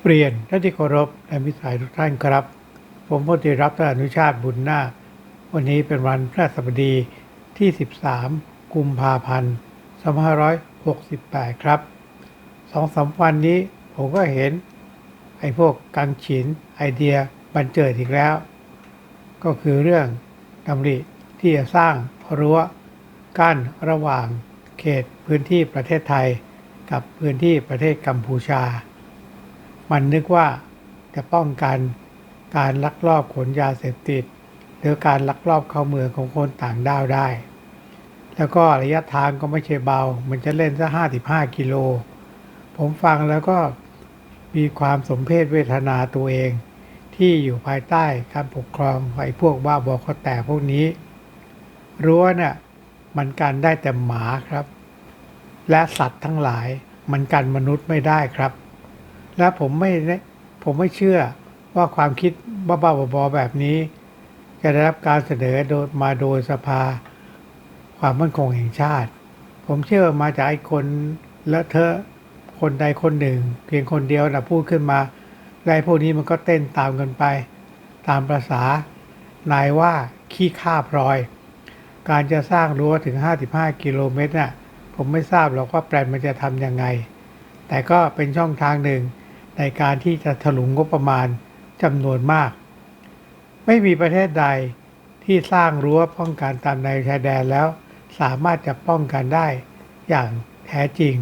เปลี่ยนท่านที่เคารพและมิตรสายทุกท่านครับ ผมพลตรีรับท่านอนุชาติบุญนาควันนี้เป็นวันพระสบดีที่ 13 กุมภาพันธ์2568 ครับสองสามวันนี้ผมก็เห็น ไอ้พวกกังฉินไอเดียบันเจิดอีกแล้ว ก็คือเรื่องดำริที่จะสร้างรั้วกั้นระหว่างเขตพื้นที่ประเทศไทย กับพื้นที่ประเทศกัมพูชา มันนึกว่าจะป้องกันการลักลอบขนยาเสพติด หรือการลักลอบเข้าเมืองของคนต่างด้าวได้ แล้วก็ระยะทางก็ไม่ใช่เบา มันจะเล่นซะ55 กิโล ผมฟังแล้วก็มีความสมเพศเวทนาตัวเอง ที่อยู่ภายใต้การปกครองไอ้พวกบ้าบอข้อแตกพวกนี้ รั้วเนี่ยมันกันได้แต่หมาครับ และสัตว์ทั้งหลายมันกันมนุษย์ไม่ได้ครับ และผมไม่ผมไม่เชื่อว่าความคิดบ้าๆบอๆแบบนี้ จะได้รับการเสนอโดยมาโดยสภา ความมั่นคงแห่งชาติ ผมเชื่อมาจากไอ้คนละเทอคนใดคนหนึ่ง เพียงคนเดียวนะพูดขึ้นมาและไอ้พวกนี้มันก็เต้นตามกันไป ตามประษานายว่าขี้ข้าพลอย การจะสร้างรั้วถึง 55 กิโลเมตรน่ะผมไม่ทราบหรอกว่าแปลนมันจะทำยังไง แต่ก็เป็นช่องทางหนึ่ง ในการที่จะถลุงงบประมาณจำนวนมาก ไม่มีประเทศใดที่สร้างรั้วป้องกันตามในชายแดนแล้ว สามารถจะป้องกันได้อย่างแท้จริง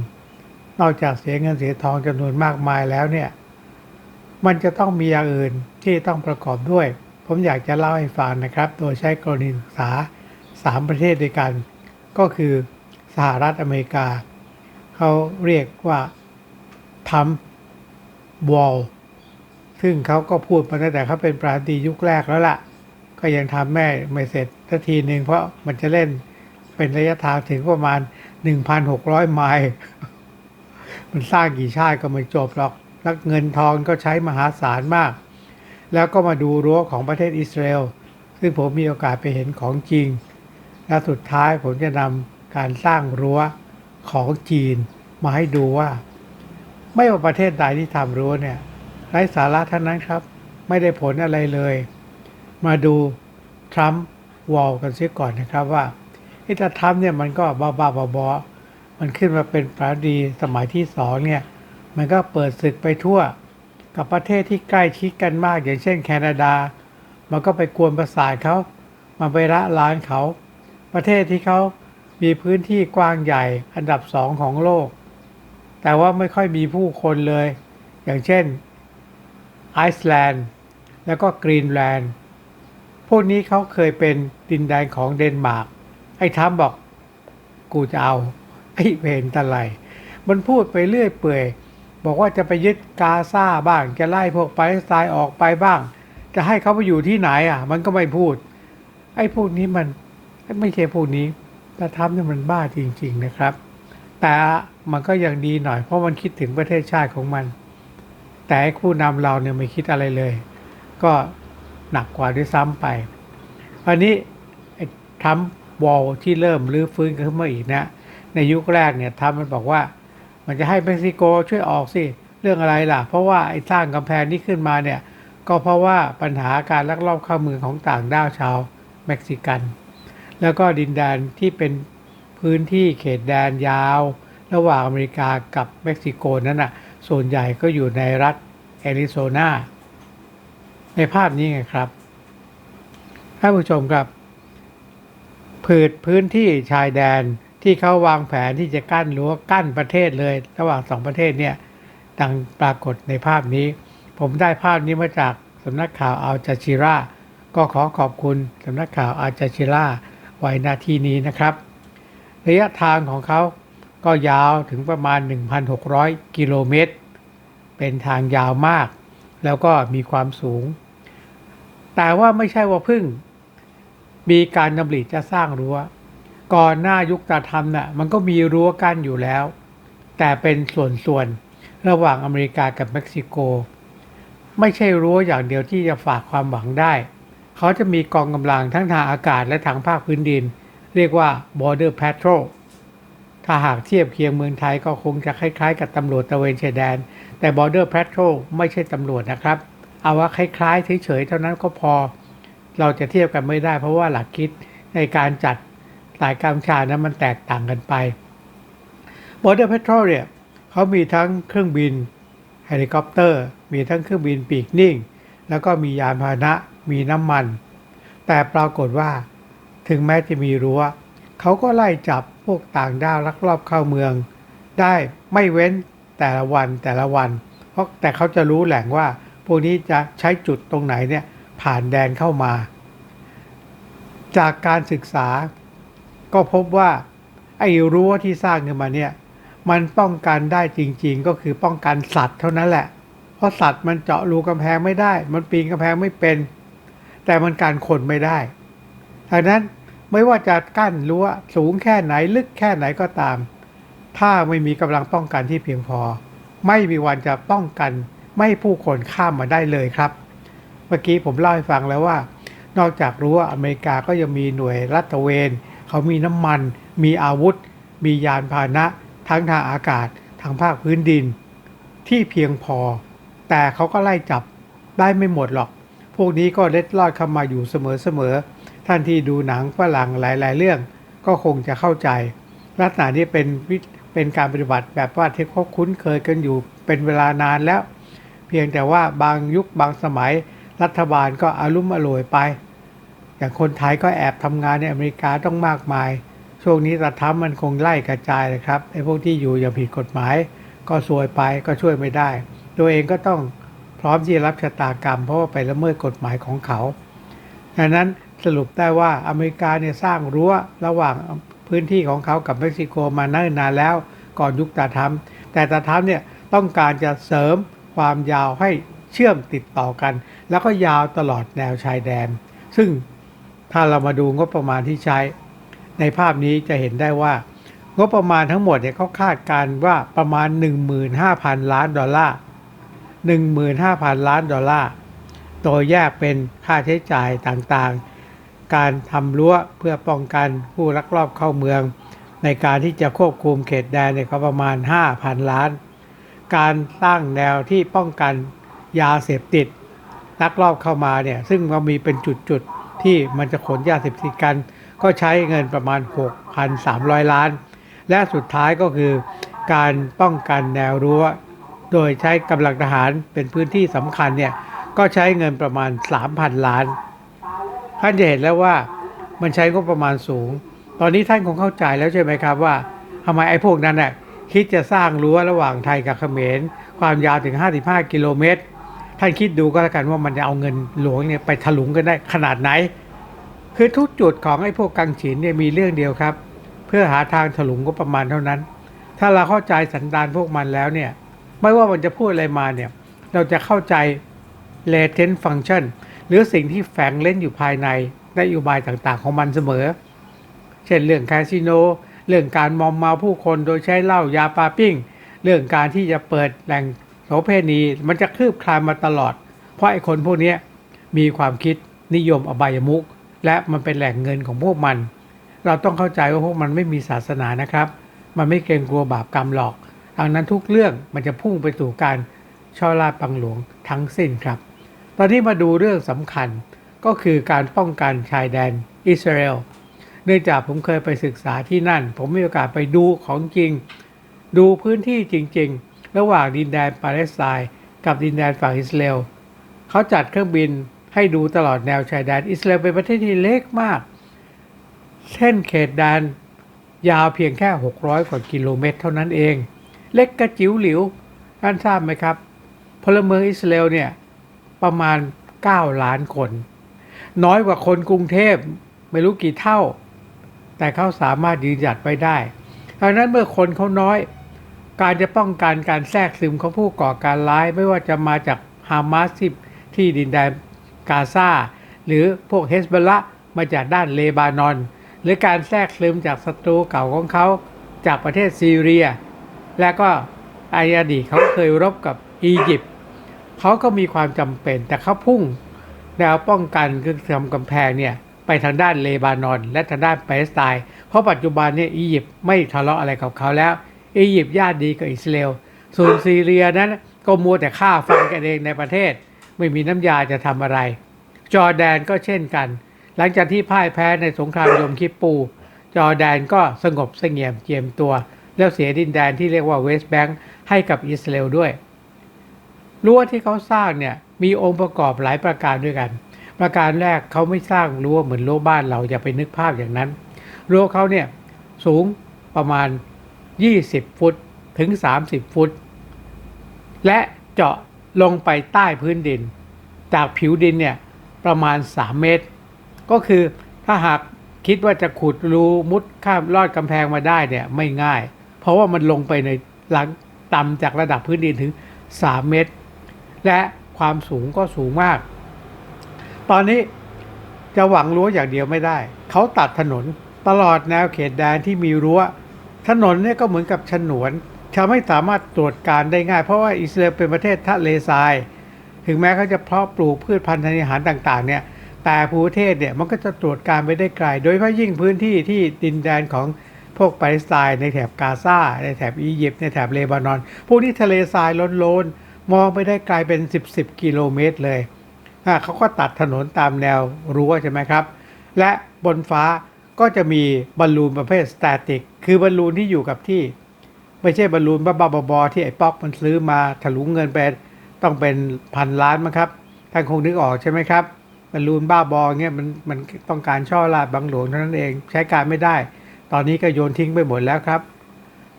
นอกจากเสียเงินเสียทองจำนวนมากมายแล้วเนี่ยมันจะต้องมีอย่างอื่นที่ต้องประกอบด้วย ผมอยากจะเล่าให้ฟังนะครับ โดยใช้กรณีศึกษา 3 ประเทศด้วยกัน ก็คือสหรัฐอเมริกา เขาเรียกว่าทำ วอลซึ่งเขาก็พูดมาตั้งแต่เขาเป็นประธานาธิบดียุคแรกแล้วล่ะ ก็ยังทำแม่ไม่เสร็จสักทีหนึ่งเพราะมันจะเล่นเป็นระยะทางถึงประมาณ 1,600 ไมล์ มันสร้างกี่ชาติก็ไม่จบหรอกแล้วเงินทองก็ใช้มหาศาลมาก แล้วก็มาดูรั้วของประเทศอิสราเอล ซึ่งผมมีโอกาสไปเห็นของจริง และสุดท้ายผมจะนำการสร้างรั้วของจีนมาให้ดูว่า ไม่ว่าประเทศใดที่ทำรั้วเนี่ยไร้สาระทั้งนั้นครับ ไม่ได้ผลอะไรเลย มาดูทรัมป์วอลกันเสียก่อนนะครับว่าไอ้ถ้าทรัมป์เนี่ยมันก็บ้าๆบอมันขึ้นมาเป็นประธานาธิบดีสมัยที่สองเนี่ย มันก็เปิดศึกไปทั่ว กับประเทศที่ใกล้ชิดกันมากอย่างเช่นแคนาดา มันก็ไปกวนประสาทเขามาไปละล้านเขา ประเทศที่เขามีพื้นที่กว้างใหญ่อันดับสองของโลก แต่ว่าไม่ค่อยมีผู้คนเลย อย่างเช่นไอซ์แลนด์แล้วก็กรีนแลนด์พวกนี้เขาเคยเป็นดินแดนของเดนมาร์กไอ้ทรัมบอกกูจะเอา ไอ้เวนตะไลมันพูดไปเรื่อยเปื่อย บอกว่าจะไปยึดกาซาบ้าง จะไล่พวกปาเลสไตน์ออกไปบ้าง จะให้เขาไปอยู่ที่ไหนอะ มันก็ไม่พูด ไอ้พวกนี้มันไม่ใช่พวกนี้แต่ทำเนี่ยมันบ้าจริง ๆนะครับ แต่ มันก็ยังดีหน่อย เพราะมันคิดถึงประเทศชาติของมัน แต่ผู้นำเราเนี่ยไม่คิดอะไรเลย ก็หนักกว่าด้วยซ้ำไปอันนี้ไอ้มวอลที่เริ่มรื้อฟื้นขึ้นมาอีกนะในยุคแรกเนี่ยทรัมป์มันบอกว่า มันจะให้เม็กซิโกช่วยออกสิเรื่องอะไรล่ะ เพราะว่าไอ้สร้างกำแพงนี้ขึ้นมาเนี่ย ก็เพราะว่าปัญหาการลักลอบเข้าเมืองของต่างด้าวชาวเม็กซิกัน แล้วก็ดินแดนที่เป็นพื้นที่เขตแดนยาว ระหว่างอเมริกากับเม็กซิโกนั้นน่ะส่วนใหญ่ก็อยู่ในรัฐแอริโซนาในภาพนี้ไงครับท่านผู้ชมครับ ผืดพื้นที่ชายแดนที่เขาวางแผนที่จะกั้นรั้วกั้นประเทศเลย ระหว่างสองประเทศเนี่ยดังปรากฏในภาพนี้ ผมได้ภาพนี้มาจากสำนักข่าวอัลจาชิราก็ขอขอบคุณสำนักข่าวอัลจาชิราไว้หนาทีนี้นะครับ ระยะทางของเขา ก็ยาวถึงประมาณ 1,600 กิโลเมตร เป็นทางยาวมาก แล้วก็มีความสูง แต่ว่าไม่ใช่ว่าเพึ่ง มีการดำริจะสร้างรั้ว ก่อนหน้ายุคตาธรรมน่ะมันก็มีรั้วกั้นอยู่แล้ว แต่เป็นส่วนๆ ระหว่างอเมริกากับเม็กซิโก ไม่ใช่รั้วอย่างเดียวที่จะฝากความหวังได้ เขาจะมีกองกำลังทั้งทางอากาศและทางภาคพื้นดิน เรียกว่า border patrol ถ้าหากเทียบเคียงเมืองไทยก็คงจะคล้ายๆ กับตำรวจตระเวนชายแดน แต่ Border Patrol ไม่ใช่ตำรวจนะครับ เอาว่าคล้ายๆเฉยๆเท่านั้นก็พอ เราจะเทียบกันไม่ได้ เพราะว่าหลักคิดในการจัดสายการชานั้นมันแตกต่างกันไป Border Patrol เนี่ยเขามีทั้งเครื่องบินเฮลิคอปเตอร์ มีทั้งเครื่องบินปีกนิ่ง แล้วก็มียานพาหนะมีน้ำมัน แต่ปรากฏว่าถึงแม้จะมีรั้วเขาก็ไล่จับ วกต่างด้าวลักลอบเข้าเมือง ได้ไม่เว้นแต่ละวันแต่ละวัน เพราะแต่เขาจะรู้แหล่งว่า พวกนี้จะใช้จุดตรงไหนเนี่ยผ่านแดนเข้ามา จากการศึกษา ก็พบว่าไอ้รั้วที่สร้างขึ้นมาเนี่ยมันป้องกันได้จริง ๆ ก็คือป้องกันสัตว์เท่านั้นแหละ เพราะสัตว์มันเจาะรูกำแพงไม่ได้ มันปีนกำแพงไม่เป็น แต่มันการคนไม่ได้ดังนั้น ไม่ว่าจะกั้นรั้วสูงแค่ไหนลึกแค่ไหนก็ตาม ถ้าไม่มีกำลังป้องกันที่เพียงพอ ไม่มีวันจะป้องกันไม่ผู้คนข้ามมาได้เลยครับ เมื่อกี้ผมเล่าให้ฟังแล้วว่า นอกจากรั้วอเมริกาก็ยังมีหน่วยรัตเวนเขามีน้ำมัน มีอาวุธ มียานพาหนะ ทั้งทางอากาศทางภาคพื้นดิน ที่เพียงพอ แต่เขาก็ไล่จับได้ไม่หมดหรอก พวกนี้ก็เล็ดลอดเข้ามาอยู่เสมอๆ ท่านที่ดูหนังฝรั่งหลาย ๆ เรื่องก็คงจะเข้าใจ ลักษณะนี้เป็นเป็นการปฏิบัติแบบว่าที่เขาคุ้นเคยกันอยู่เป็นเวลานานแล้ว เพียงแต่ว่าบางยุคบางสมัยรัฐบาลก็อารุ่มอร่วยไป อย่างคนไทยก็แอบทำงานในอเมริกาต้องมากมาย ช่วงนี้รัฐมันคงไล่กระจายเลยครับไอ้พวกที่อยู่อย่างผิดกฎหมาย ก็ซวยไปก็ช่วยไม่ได้ ตัวเองก็ต้องพร้อมที่จะรับชะตากรรม เพราะว่าไปละเมิดกฎหมายของเขาดังนั้น สรุปได้ว่าอเมริกาเนี่ยสร้างรั้วระหว่างพื้นที่ของเขากับเม็กซิโกมาเนิ่นนานแล้วก่อนยุคตาทัมแต่ตาทัมเนี่ยต้องการจะเสริมความยาวให้เชื่อมติดต่อกัน แล้วก็ยาวตลอดแนวชายแดน ซึ่งถ้าเรามาดูงบประมาณที่ใช้ ในภาพนี้จะเห็นได้ว่า งบประมาณทั้งหมดเนี่ยเขาคาดการณ์ว่าประมาณ 15,000 ล้านดอลลาร์15,000 ล้านดอลลาร์ โดยแยกเป็นค่าใช้จ่ายต่างๆ การทำรั้วเพื่อป้องกันผู้ลักลอบเข้าเมือง ในการที่จะควบคุมเขตแดนเนี่ยก็ประมาณ 5,000 ล้าน การสร้างแนวที่ป้องกันยาเสพติดลักลอบเข้ามาเนี่ยซึ่งมันมีเป็นจุดๆที่มันจะขนยาเสพติดกัน ก็ใช้เงินประมาณ 6,300 ล้าน และสุดท้ายก็คือการป้องกันแนวรั้ว โดยใช้กำลังทหารเป็นพื้นที่สำคัญเนี่ยก็ใช้เงินประมาณ 3,000 ล้าน ท่านจะเห็นแล้วว่ามันใช้งบประมาณสูง ตอนนี้ท่านคงเข้าใจแล้วใช่ไหมครับว่าทำไมไอ้พวกนั้นน่ะคิดจะสร้างรั้วระหว่างไทยกับเขมร ความยาวถึง 55 กิโลเมตร ท่านคิดดูก็แล้วกันว่ามันจะเอาเงินหลวงเนี่ยไปถลุงกันได้ขนาดไหน คือทุกจุดของไอ้พวกกังฉินเนี่ยมีเรื่องเดียวครับ เพื่อหาทางถลุงก็ประมาณเท่านั้น ถ้าเราเข้าใจสันดานพวกมันแล้วเนี่ย ไม่ว่ามันจะพูดอะไรมาเนี่ย เราจะเข้าใจ latent function หรือสิ่งที่แฝงเล่นอยู่ภายในนโยบายต่างๆ ของมันเสมอ เช่นเรื่องคาสิโน เรื่องการมอมเมาผู้คนโดยใช้เหล้ายาปาปิ้ง เรื่องการที่จะเปิดแหล่งโสเพณีมันจะคืบคลานมาตลอด เพราะไอ้คนพวกนี้มีความคิดนิยมอบายมุกและมันเป็นแหล่งเงินของพวกมัน เราต้องเข้าใจว่าพวกมันไม่มีศาสนานะครับ มันไม่เกรงกลัวบาปกรรมหรอกดังนั้นทุกเรื่องมันจะพุ่งไปสู่การช่อราดปังหลวงทั้งสิ้นครับ ตอนนี้มาดูเรื่องสำคัญก็คือการป้องกันชายแดนอิสราเอล เนื่องจากผมเคยไปศึกษาที่นั่น ผมมีโอกาสไปดูของจริง ดูพื้นที่จริง ๆ ระหว่างดินแดนปาเลสไตน์กับดินแดนฝั่งอิสราเอลเขาจัดเครื่องบินให้ดูตลอดแนวชายแดนอิสราเอลเป็นประเทศที่เล็กมาก เส้นเขตแดนยาวเพียงแค่ 600 กว่ากิโลเมตร เท่านั้นเอง เล็กกระจิ๋วหลิวท่านทราบไหมครับ พลเมืองอิสราเอลเนี่ย ประมาณ 9 ล้านคน น้อยกว่าคนกรุงเทพไม่รู้กี่เท่า แต่เขาสามารถยืนหยัดไว้ได้ดังนั้นเมื่อคนเขาน้อย การจะป้องกันการแทรกซึมของผู้ก่อการร้าย ไม่ว่าจะมาจากฮามาสที่ที่ดินแดนกาซาหรือพวกเฮสบละมาจากด้านเลบานอน หรือการแทรกซึมจากศัตรูเก่าของเขาจากประเทศซีเรีย และก็อดีตเขาเคยรบกับอียิปต์ เขาก็มีความจำเป็น แต่เขาพุ่งแนวป้องกันคือทำกำแพงเนี่ยไปทางด้านเลบานอน และทางด้านปาเลสไตน์เพราะปัจจุบันเนี่ยอียิปต์ไม่ทะเลาะอะไรกับเขาแล้ว อียิปต์ญาติดีกับอิสราเอลส่วนซีเรียนั้นก็มัวแต่ฆ่าฟันกันเองในประเทศ ไม่มีน้ำยาจะทำอะไร จอร์แดนก็เช่นกัน หลังจากที่พ่ายแพ้ในสงครามยมคิปปู จอร์แดนก็สงบเสงี่ยมเจียมตัว แล้วเสียดินแดนที่เรียกว่าเวสต์แบงค์ให้กับอิสราเอลด้วย รั้วที่เขาสร้างเนี่ยมีองค์ประกอบหลายประการด้วยกัน ประการแรกเขาไม่สร้างรั้วเหมือนรั้วบ้านเราอย่าไปนึกภาพอย่างนั้น รั้วเขาเนี่ยสูงประมาณ 20 ฟุตถึง 30 ฟุต และเจาะลงไปใต้พื้นดิน จากผิวดินเนี่ยประมาณ 3 เมตร ก็คือถ้าหากคิดว่าจะขุดรูมุดข้ามลอดกำแพงมาได้เนี่ยไม่ง่าย เพราะว่ามันลงไปในหลังต่ำจากระดับพื้นดินถึง 3 เมตร และความสูงก็สูงมาก ตอนนี้จะหวังรั้วอย่างเดียวไม่ได้ เขาตัดถนนตลอดแนวเขตแดนที่มีรั้ว ถนนเนี่ยก็เหมือนกับฉนวนทำให้สามารถตรวจการได้ง่าย เพราะว่าอิสราเอลเป็นประเทศทะเลทราย ถึงแม้เขาจะเพาะปลูกพืชพันธุ์ธัญญาหารต่างๆเนี่ยแต่ภูเทศเนี่ยมันก็จะตรวจการไปได้ไกล โดยเฉพาะยิ่งพื้นที่ที่ดินแดนของพวกปาเลสไตน์ในแถบกาซาในแถบอียิปต์ในแถบเลบานอน พวกนี้ทะเลทรายล้นๆ มองไปได้ไกลเป็น10 10กิโลเมตรเลยเขาก็ตัดถนนตามแนวรั้วใช่ไหมครับ และบนฟ้าก็จะมีบอลลูนประเภทสแตติก คือบอลลูนที่อยู่กับที่ ไม่ใช่บอลลูนบ้าๆบอๆที่ไอ้ป๊อกมันซื้อมาถลุงเงินไปต้องเป็นพันล้านมั้งครับท่านคงนึกออกใช่ไหมครับบอลลูนบ้าบอเงี้ยมันมันต้องการช่อลาดบังหลวงเท่านั้นเองใช้การไม่ได้ ตอนนี้ก็โยนทิ้งไปหมดแล้วครับ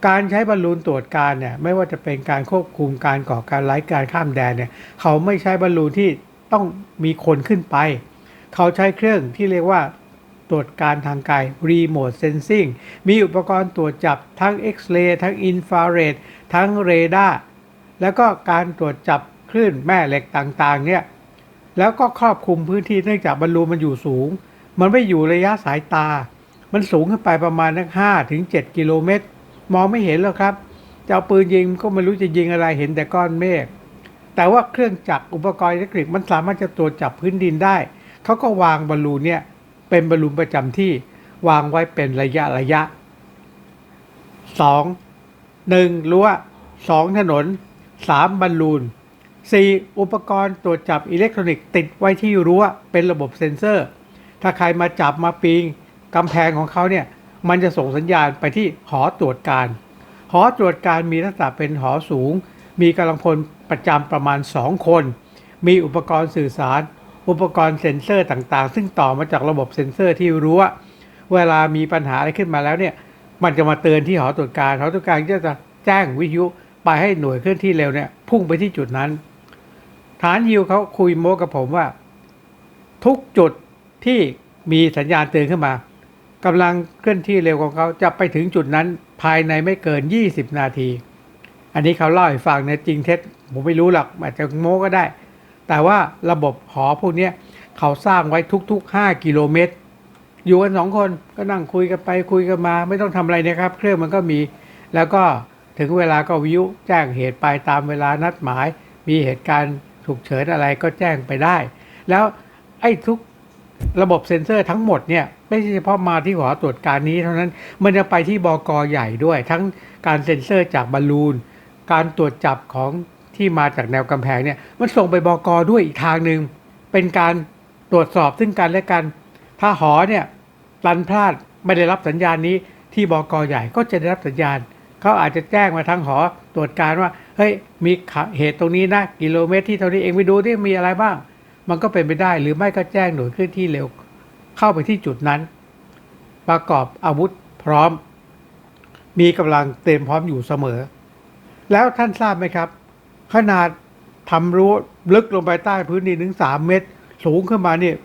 การใช้บอลลูนตรวจการเนี่ยไม่ว่าจะเป็นการควบคุมการก่อการไล่การข้ามแดนเนี่ยเขาไม่ใช้บอลลูนที่ต้องมีคนขึ้นไป เขาใช้เครื่องที่เรียกว่าตรวจการทางไกล Remote Sensing มีอุปกรณ์ตรวจจับทั้งเอ็กซเรย์ทั้งอินฟราเรดทั้งเรดาร์แล้วก็การตรวจจับคลื่นแม่เหล็กต่างๆเนี่ยแล้วก็ครอบคลุมพื้นที่เนื่องจากบอลลูนมันอยู่สูง มันไม่อยู่ระยะสายตา มันสูงขึ้นไปประมาณนักห้าถึงเจ็ดกิโลเมตร มองไม่เห็นหรอกครับจะเอาปืนยิงก็ไม่รู้จะยิงอะไรเห็นแต่ก้อนเมฆแต่ว่าเครื่องจักรอุปกรณ์อิเล็กทริกมันสามารถจะตรวจจับพื้นดินได้ เขาก็วางบอลลูนเนี่ยเป็นบอลลูนประจำที่วางไว้เป็นระยะระยะสองหนึ่งรั้วสองถนนสามบอลลูนสี่อุปกรณ์ตรวจจับอิเล็กทรอนิกส์ติดไว้ที่รั้วเป็นระบบเซ็นเซอร์ ถ้าใครมาจับมาปีงกำแพงของเขาเนี่ย มันจะส่งสัญญาณไปที่หอตรวจการ หอตรวจการมีลักษณะเป็นหอสูง มีกำลังพลประจำประมาณ 2 คน มีอุปกรณ์สื่อสาร อุปกรณ์เซ็นเซอร์ต่างๆ ซึ่งต่อมาจากระบบเซ็นเซอร์ที่รั้วเวลามีปัญหาอะไรขึ้นมาแล้วเนี่ย มันจะมาเตือนที่หอตรวจการ หอตรวจการก็จะแจ้งวิทยุไปให้หน่วยเคลื่อนที่เร็วเนี่ยพุ่งไปที่จุดนั้น ฐานฮิวเขาคุยโม้กับผมว่า ทุกจุดที่มีสัญญาณเตือนขึ้นมา กำลังเคลื่อนที่เร็วของเขาจะไปถึงจุดนั้นภายในไม่เกิน 20 นาที อันนี้เขาเล่าให้ฟังนะจริงเท็จผมไม่รู้หรอกอาจจะโม้ก็ได้ แต่ว่าระบบหอพวกนี้เขาสร้างไว้ทุก ๆ 5 กิโลเมตร อยู่กันสองคนก็นั่งคุยกันไปคุยกันมา ไม่ต้องทำอะไรนะครับ เครื่องมันก็มี แล้วก็ถึงเวลาก็วิวแจ้งเหตุไปตามเวลานัดหมาย มีเหตุการณ์ฉุกเฉินอะไรก็แจ้งไปได้ แล้วไอ้ทุก ระบบเซ็นเซอร์ทั้งหมดเนี่ยไม่ใช่เฉพาะมาที่หอตรวจการนี้เท่านั้นมันจะไปที่บกใหญ่ด้วย ทั้งการเซ็นเซอร์จากบอลลูน การตรวจจับของที่มาจากแนวกำแพงเนี่ยมันส่งไปบกด้วยอีกทางหนึ่งเป็นการตรวจสอบซึ่งกันและกัน ถ้าหอเนี่ยรันพลาดไม่ได้รับสัญญาณนี้ที่บกใหญ่ก็จะได้รับสัญญาณเขาอาจจะแจ้งมาทางหอตรวจการว่าเฮ้ยมีเหตุตรงนี้นะกิโลเมตรที่เท่านี้เองไปดูที่มีอะไรบ้าง มันก็เป็นไปได้หรือไม่ก็แจ้งหน่วยเคลื่อนที่เร็ว เข้าไปที่จุดนั้น ประกอบอาวุธพร้อม มีกำลังเต็มพร้อมอยู่เสมอ แล้วท่านทราบไหมครับ ขนาดทำรั้วลึกลงไปใต้พื้นดินถึง3เมตร สูงขึ้นมาเนี่ย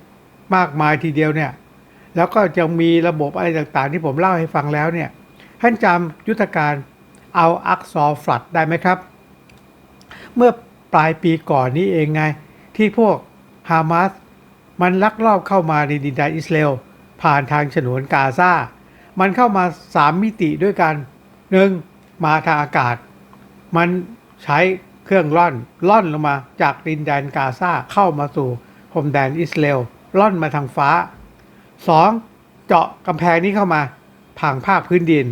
มากมายทีเดียวเนี่ย แล้วก็จะมีระบบอะไรต่างๆ ที่ผมเล่าให้ฟังแล้วเนี่ยท่านจำยุทธการเอาอักซอฟลัดได้ไหมครับ เมื่อปลายปีก่อนนี้เองไงที่พวก ฮามาสมันลักลอบเข้ามาในดินแดนอิสราเอลผ่านทางฉนวนกาซา มันเข้ามาสามมิติด้วยกันหนึ่งมาทางอากาศ มันใช้เครื่องล่อนล่อนลงมาจากดินแดนกาซาเข้ามาสู่พรมแดนอิสราเอลล่อนมาทางฟ้า 2. เจาะกำแพงนี้เข้ามาทางภาคพื้นดิน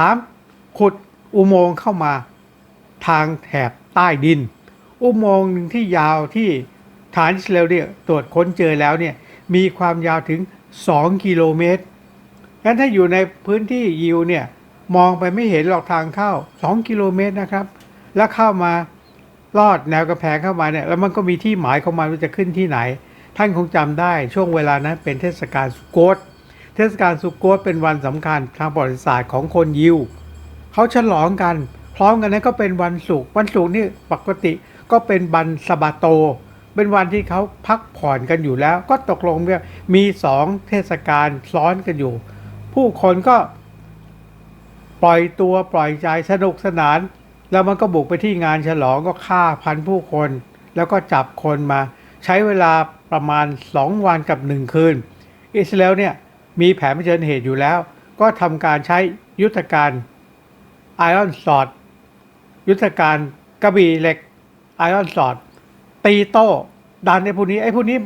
3. ขุดอุโมงค์เข้ามา ทางแถบใต้ดิน อุโมงค์หนึ่งที่ยาวที่ ฐานอิสราเอลเนี่ยตรวจค้นเจอแล้วเนี่ยมีความยาวถึง 2 กิโลเมตรงั้นถ้าอยู่ในพื้นที่ยิวเนี่ยมองไปไม่เห็นหรอกทางเข้า 2 กิโลเมตรนะครับ แล้วเข้ามาลอดแนวกระแพงเข้ามาเนี่ยแล้วมันก็มีที่หมายของมันว่าจะขึ้นที่ไหน ท่านคงจำได้ช่วงเวลานั้นเป็นเทศกาลสุโกตเทศกาลสุโกตเป็นวันสำคัญทางประวัติศาสตร์ของคนยิวเขาฉลองกัน พร้อมกันนั้นก็เป็นวันศุกร์วันศุกร์นี่ปกติก็เป็นวันสบาโต เป็นวันที่เขาพักผ่อนกันอยู่แล้ว ก็ตกลงว่ามีสองเทศกาลซ้อนกันอยู่ ผู้คนก็ปล่อยตัวปล่อยใจสนุกสนาน แล้วมันก็บุกไปที่งานฉลองก็ฆ่าพันผู้คน แล้วก็จับคนมา ใช้เวลาประมาณ 2 วันกับ 1 คืน อิสราเอลเนี่ยมีแผนเผชิญเหตุอยู่แล้ว ก็ทำการใช้ยุทธการไอออนสอดยุทธการกระบี่เหล็กไอออนสอด ตีโต้ดันไอ้พวกนี้ไอ้พวกนี้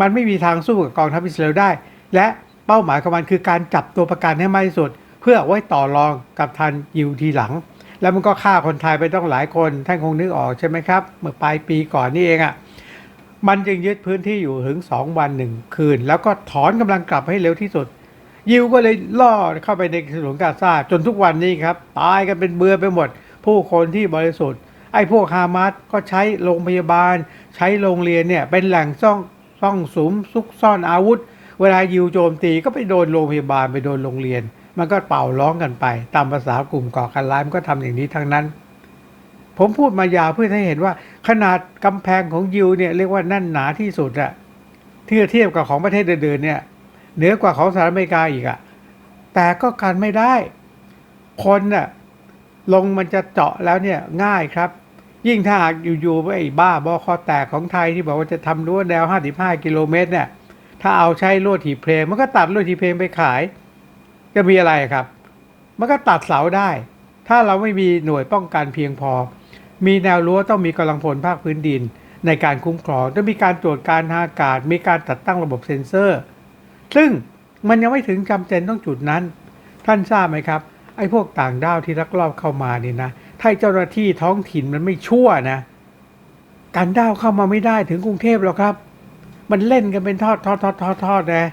มันไม่มีทางสู้กับกองทัพอิสราเอลได้ และเป้าหมายของมันคือการจับตัวประกันให้มากที่สุด เพื่อไว้ต่อรองกับทันยิวทีหลัง แล้วมันก็ฆ่าคนไทยไปต้องหลายคนท่านคงนึกออกใช่ไหมครับ เมื่อปลายปีก่อนนี่เองอะ่ะมันจึงยึดพื้นที่อยู่ถึง 2 วันหนึ่งคืน แล้วก็ถอนกำลังกลับให้เร็วที่สุด ยิวก็เลยล่อเข้าไปในฉนวนกาซาจนทุกวันนี้ครับ ตายกันเป็นเบือไปหมด ผู้คนที่บริสุทธิ์ ไอ้พวกฮามาสก็ใช้โรงพยาบาล ใช้โรงเรียนเนี่ยเป็นแหล่งซ่องซ่องสุมซุกซ่อนอาวุธ เวลายิวโจมตีก็ไปโดนโรงพยาบาลไปโดนโรงเรียน มันก็เป่าร้องกันไป ตามภาษากลุ่มก่อการร้ายมันก็ทำอย่างนี้ทั้งนั้น ผมพูดมายาวเพื่อให้เห็นว่า ขนาดกำแพงของยิวเนี่ยเรียกว่าแน่นหนาที่สุดอะเทียบเทียบกับของประเทศอื่นๆเนี่ยเหนือกว่าของสหรัฐอเมริกาอีกอะแต่ก็กันไม่ได้ คนน่ะลงมันจะเจาะแล้วเนี่ยง่ายครับ ยิ่งถ้าหากอยู่ๆไอ้บ้าบอคอแตกของไทยที่บอกว่าจะทำรั้วแนว 55 กิโลเมตรเนี่ย ถ้าเอาใช้ลวดถีเพลงมันก็ตัดลวดถีเพลงไปขาย จะมีอะไรครับ มันก็ตัดเสาได้ ถ้าเราไม่มีหน่วยป้องกันเพียงพอ มีแนวรั้วต้องมีกำลังพลภาคพื้นดิน ในการคุ้มครองต้องมีการตรวจการทางอากาศ มีการตัดตั้งระบบเซ็นเซอร์ ซึ่งมันยังไม่ถึงจำเป็นต้องจุดนั้น ท่านทราบไหมครับไอ้พวกต่างด้าวที่ลักลอบเข้ามานี่นะ ถ้าเจ้าหน้าที่ท้องถิ่นมันไม่ชั่วนะการด้าวเข้ามาไม่ได้ถึงกรุงเทพหรอกครับ มันเล่นกันเป็นทอดทอดทอดทอดทอดนะ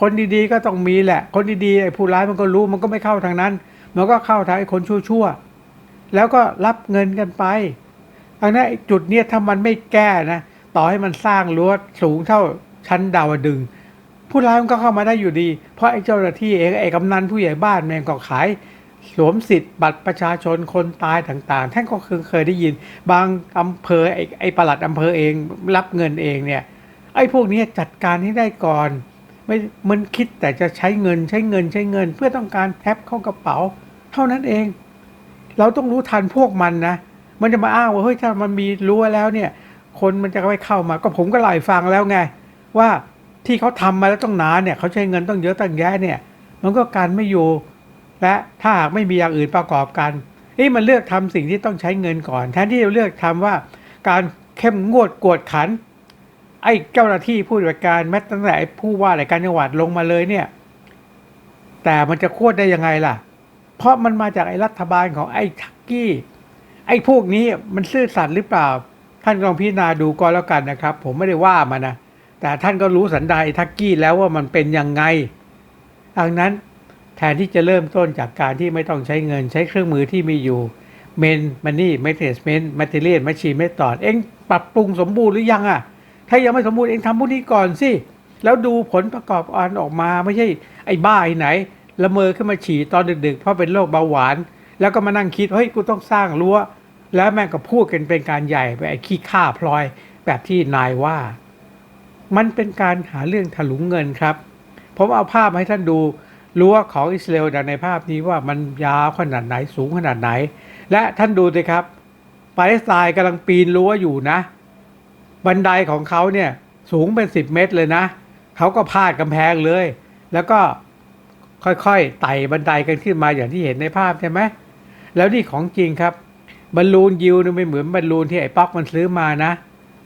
คนดีๆก็ต้องมีแหละ คนดีๆไอ้ผู้ร้ายมันก็รู้มันก็ไม่เข้าทางนั้น มันก็เข้าทางไอ้คนชั่วๆแล้วก็รับเงินกันไปอันนั้นจุดเนี้ยถ้ามันไม่แก้นะต่อให้มันสร้างรั้วสูงเท่าชั้นดาวดึง ผู้ร้ายมันก็เข้ามาได้อยู่ดี เพราะไอ้เจ้าหน้าที่เองไอ้กำนันผู้ใหญ่บ้านแม่งก็ขาย สวมสิทธิ์บัตรประชาชนคนตายต่างๆ ท่านก็เคยเคยได้ยิน บางอำเภอไอ้ไอ้ปลัดอำเภอเองรับเงินเองเนี่ยไอ้พวกนี้จัดการให้ได้ก่อนไม่มันคิดแต่จะใช้เงินใช้เงินใช้เงิน เพื่อต้องการแท็บเข้ากระเป๋า เท่านั้นเอง เราต้องรู้ทันพวกมันนะ มันจะมาอ้างว่าเฮ้ยถ้ามันมีรั้วแล้วเนี่ย คนมันจะไม่เข้ามา ก็ผมก็ไล่ฟังแล้วไง ว่าที่เขาทำมาแล้วต้องนานเนี่ยเขาใช้เงินต้องเยอะตั้งแยะเนี่ย มันก็การไม่อยู่ และถ้าหากไม่มีอย่างอื่นประกอบกันเอ้มันเลือกทำสิ่งที่ต้องใช้เงินก่อน แทนที่จะเลือกทำว่าการเข้มงวดกวดขัน ไอ้เจ้าหน้าที่ผู้จัดการแม้ตั้งแต่ไอ้ผู้ว่าราชการจังหวัดลงมาเลยเนี่ย แต่มันจะโควดได้ยังไงล่ะ เพราะมันมาจากไอ้รัฐบาลของไอ้ทักกี้ ไอ้พวกนี้มันซื่อสัตย์หรือเปล่า ท่านลองพิจารณาดูก็แล้วกันนะครับ ผมไม่ได้ว่ามานะแต่ท่านก็รู้สันดานไอ้ทักกี้แล้วว่ามันเป็นยังไงดังนั้น แทนที่จะเริ่มต้นจากการที่ไม่ต้องใช้เงินใช้เครื่องมือที่มีอยู่เมนมันนี่เมทเทสเมนต์แมทเทเรียลแมชชีเมตอดเองปรับปรุงสมบูรณ์หรือยังอะ ถ้ายังไม่สมบูรณ์เองทำพวกนี้ก่อนสิ แล้วดูผลประกอบการออกมาไม่ใช่ไอ้บ้าไอ้ไหน ละเมอขึ้นมาฉี่ตอนดึกๆ เพราะเป็นโรคเบาหวาน แล้วก็มานั่งคิด เฮ้ย กูต้องสร้างรั้ว แล้วแม่งก็พูดกันเป็นการใหญ่ไปไอ้ขี้ข้าพลอยแบบที่นายว่า มันเป็นการหาเรื่องถลุงเงินครับ ผมเอาภาพให้ท่านดู รั้วของอิสราเอลดังในภาพนี้ว่ามันยาวขนาดไหนสูงขนาดไหน และท่านดูสิครับปาเลสไตน์กำลังปีนรั้วอยู่นะ บันไดของเขาเนี่ยสูงเป็นสิบเมตรเลยนะ เขาก็พาดกำแพงเลย แล้วก็ค่อยๆไต่บันไดกันขึ้นมาอย่างที่เห็นในภาพใช่ไหมแล้วนี่ของจริงครับบอลลูนยิวนี่ไม่เหมือนบอลลูนที่ไอ้ป๊อกมันซื้อมานะ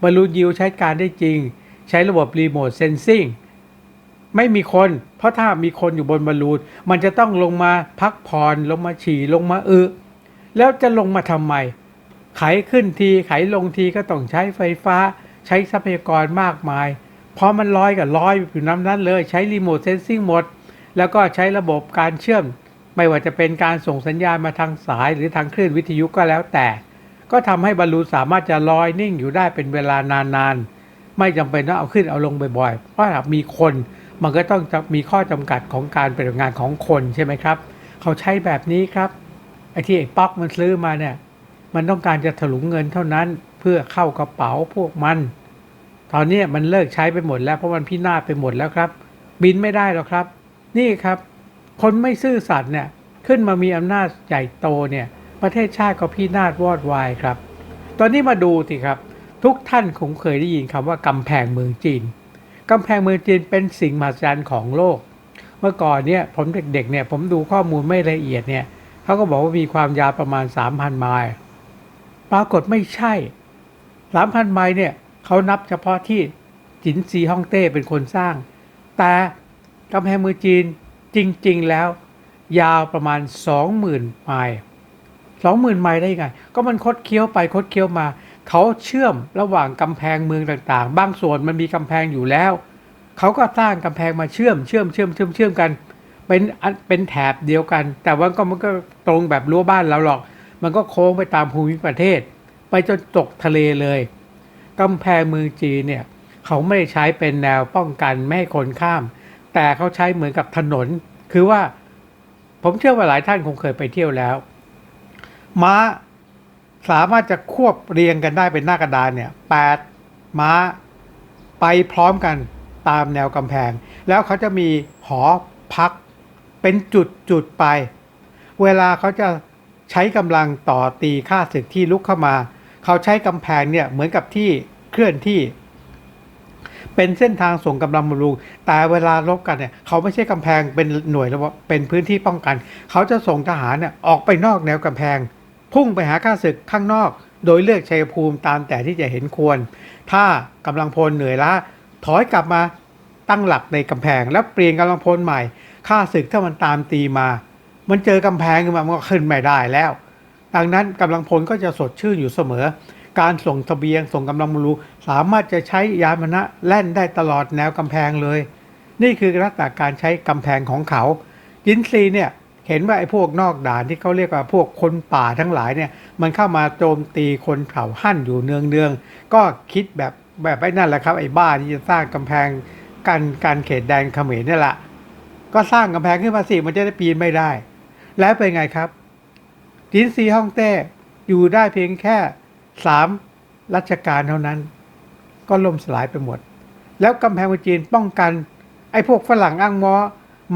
บอลลูนยิวใช้การได้จริง ใช้ระบบรีโมทเซนซิง ไม่มีคน เพราะถ้ามีคนอยู่บนบอลลูน มันจะต้องลงมาพักผ่อนลงมาฉี่ลงมาอึแล้วจะลงมาทำไม ไขขึ้นทีไขลงทีก็ต้องใช้ไฟฟ้า ใช้ทรัพยากรมากมายเพราะมันลอยกับลอยอยู่น้ำนั้นเลย ใช้รีโมทเซนซิ่งหมด แล้วก็ใช้ระบบการเชื่อม ไม่ว่าจะเป็นการส่งสัญญาณมาทางสายหรือทางคลื่นวิทยุก็แล้วแต่ ก็ทำให้บอลลูนสามารถจะลอยนิ่งอยู่ได้เป็นเวลานานๆไม่จำเป็นต้องเอาขึ้นเอาลงบ่อยๆ เพราะหากมีคน มันก็ต้องจะมีข้อจำกัดของการปฏิบัติงานของคนใช่ไหมครับ เขาใช้แบบนี้ครับไอ้ที่ไอ้ป๊อกมันซื้อมาเนี่ย มันต้องการจะถลุงเงินเท่านั้นเพื่อเข้ากระเป๋าพวกมัน ตอนนี้มันเลิกใช้ไปหมดแล้วเพราะมันพินาศไปหมดแล้วครับ บินไม่ได้หรอกครับ นี่ครับ คนไม่ซื่อสัตย์เนี่ยขึ้นมามีอำนาจใหญ่โตเนี่ย ประเทศชาติก็พินาศวอดวายครับ ตอนนี้มาดูสิครับ ทุกท่านคงเคยได้ยินคำว่ากำแพงเมืองจีน กำแพงเมืองจีนเป็นสิ่งมหัศจรรย์ของโลก เมื่อก่อนเนี่ยผมเด็กๆเนี่ยผมดูข้อมูลไม่ละเอียดเนี่ยเขาก็บอกว่ามีความยาวประมาณ 3,000 ไมล์ปรากฏไม่ใช่ 3,000 ไมล์เนี่ยเขานับเฉพาะที่จินซีฮ่องเต้เป็นคนสร้าง แต่กำแพงเมืองจีนจริง ๆ แล้ว ยาวประมาณ 20,000 ไมล์20,000 ไมล์ได้ยังไง ก็มันคดเคี้ยวไปคดเคี้ยวมา เขาเชื่อมระหว่างกำแพงเมืองต่างๆ บางส่วนมันมีกำแพงอยู่แล้ว เขาก็สร้างกำแพงมาเชื่อมเชื่อมเชื่อมเชื่อมเชื่อมกัน เป็นเป็นแถบเดียวกัน แต่ว่าก็มันก็ตรงแบบรั้วบ้านเราหรอก มันก็โค้งไปตามภูมิประเทศ ไปจนตกทะเลเลยกำแพงเมืองจีนเนี่ยเขาไม่ได้ใช้เป็นแนวป้องกันไม่ให้คนข้าม แต่เขาใช้เหมือนกับถนน คือว่าผมเชื่อว่าหลายท่านคงเคยไปเที่ยวแล้ว ม้า สามารถจะควบเรียงกันได้เป็นหน้ากระดานเนี่ยแปดม้าไปพร้อมกันตามแนวกำแพง แล้วเขาจะมีหอพักเป็นจุดจุดไป เวลาเขาจะใช้กำลังต่อตีค่าศึกที่ลุกเข้ามา เขาใช้กำแพงเนี่ยเหมือนกับที่เคลื่อนที่ เป็นเส้นทางส่งกำลังบำรุงแต่เวลารบกันเนี่ยเขาไม่ใช่กำแพงเป็นหน่วยระบบเป็นพื้นที่ป้องกัน เขาจะส่งทหารเนี่ยออกไปนอกแนวกำแพง พุ่งไปหาข้าศึกข้างนอก โดยเลือกชัยภูมิตามแต่ที่จะเห็นควร ถ้ากำลังพลเหนื่อยล้าถอยกลับมาตั้งหลักในกำแพง แล้วเปลี่ยนกำลังพลใหม่ข้าศึกถ้ามันตามตีมา มันเจอกำแพงขึ้นมามันก็ขึ้นไม่ได้แล้ว ดังนั้นกำลังพลก็จะสดชื่นอยู่เสมอ การส่งเสบียงส่งกำลังบรุสามารถจะใช้ยานพาหนะแล่นได้ตลอดแนวกำแพงเลย นี่คือลักษณะการใช้กำแพงของเขา ยินซีเนี่ย เห็นว่าไอ้พวกนอกด่านที่เขาเรียกว่าพวกคนป่าทั้งหลายเนี่ย มันเข้ามาโจมตีคนเผ่าฮั่นอยู่เนืองๆ ก็คิดแบบแบบไอ้นั่นแหละครับ ไอ้บ้าที่จะสร้างกำแพงกันการเขตแดนเขมรนี่แหละ ก็สร้างกำแพงขึ้นมาสิมันจะได้ปีนไม่ได้ แล้วเป็นไงครับจินซีฮ่องเต้อยู่ได้เพียงแค่สามรัชกาลเท่านั้น ก็ล่มสลายไปหมด แล้วกำแพงเมืองจีนป้องกัน ไอ้พวกฝรั่งอ้างมอ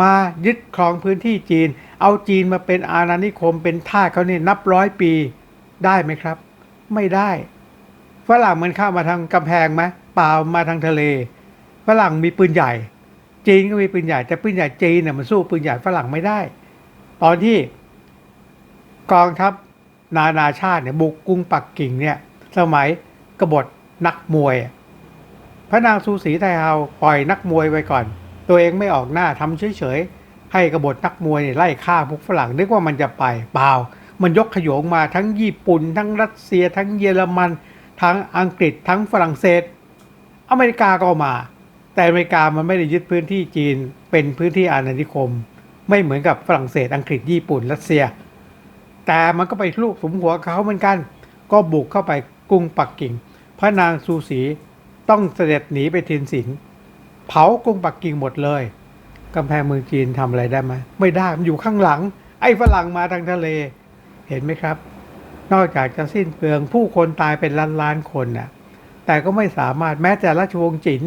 มายึดครองพื้นที่จีน เอาจีนมาเป็นอาณานิคมเป็นท่าเขาเนี่ยนับร้อยปีได้ไหมครับ ไม่ได้ฝรั่งมันเข้ามาทางกำแพงไหมเปล่ามาทางทะเลฝรั่งมีปืนใหญ่ จีนก็มีปืนใหญ่แต่ปืนใหญ่จีนเนี่ยมันสู้ปืนใหญ่ฝรั่งไม่ได้ ตอนที่กองทัพนานาชาติเนี่ยบุกกรุงปักกิ่งเนี่ยสมัยกบฏนักมวย พระนางซูสีไทเฮาปล่อยนักมวยไว้ก่อน ตัวเองไม่ออกหน้าทำเฉยๆ ให้กบฏนักมวยไล่ฆ่าพวกฝรั่งนึกว่ามันจะไปเปล่า มันยกขโยงมาทั้งญี่ปุ่น ทั้งรัสเซีย ทั้งเยอรมัน ทั้งอังกฤษ ทั้งฝรั่งเศส อเมริกาก็มา แต่อเมริกามันไม่ได้ยึดพื้นที่จีนเป็นพื้นที่อาณานิคม ไม่เหมือนกับฝรั่งเศส อังกฤษญี่ปุ่นรัสเซีย แต่มันก็ไปลูกสมหัวเขาเหมือนกัน ก็บุกเข้าไปกรุงปักกิ่ง พระนางซูสีต้องเสด็จหนีไปเทินสินเผากรุงปักกิ่งหมดเลย กำแพงเมืองจีนทำอะไรได้ไหมไม่ได้มันอยู่ข้างหลัง ไอ้ฝรั่งมาทางทะเล เห็นไหมครับ นอกจากจะสิ้นเปลืองผู้คนตายเป็นล้านล้านๆคนน่ะแต่ก็ไม่สามารถแม้แต่ราชวงศ์จีน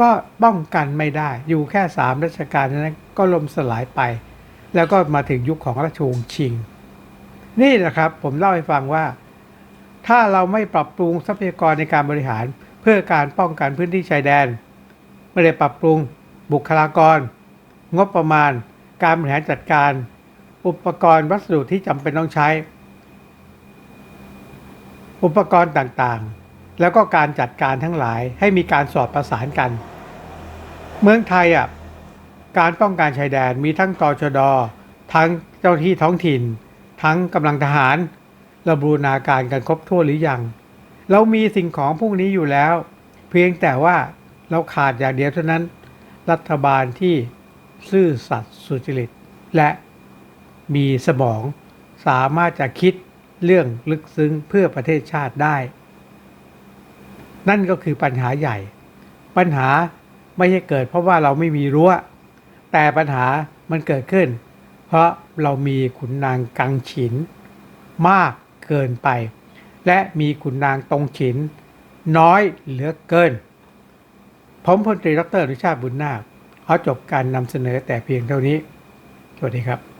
ก็ป้องกันไม่ได้ อยู่แค่สามรัชกาลนั้นก็ล่มสลายไป แล้วก็มาถึงยุคของราชวงศ์ชิง นี่นะครับผมเล่าให้ฟังว่า ถ้าเราไม่ปรับปรุงทรัพยากรในการบริหาร เพื่อการป้องกันพื้นที่ชายแดน ไม่ได้ปรับปรุงบุคลากร งบประมาณ การบริหารจัดการ อุปกรณ์วัสดุที่จำเป็นต้องใช้ อุปกรณ์ต่างๆ แล้วก็การจัดการทั้งหลายให้มีการสอดประสานกัน เมืองไทยอะการป้องกันชายแดนมีทั้งตชด ทั้งเจ้าที่ท้องถิ่น ทั้งกำลังทหารเราบูรณาการกันครบถ้วนหรือยัง เรามีสิ่งของพวกนี้อยู่แล้ว เพียงแต่ว่าเราขาดอย่างเดียวเท่านั้น รัฐบาลที่ ซื่อสัตย์สุจริต และมีสมองสามารถจะคิดเรื่องลึกซึ้งเพื่อประเทศชาติได้ นั่นก็คือปัญหาใหญ่ ปัญหาไม่ใช่เกิดเพราะว่าเราไม่มีรั้ว แต่ปัญหามันเกิดขึ้น เพราะเรามีขุนนางกังฉิน มากเกินไป และมีขุนนางตรงฉิน น้อยเหลือเกิน ผมพลตรีดรอนุชาติบุญนาค ขอจบการนำเสนอแต่เพียงเท่านี้ สวัสดีครับ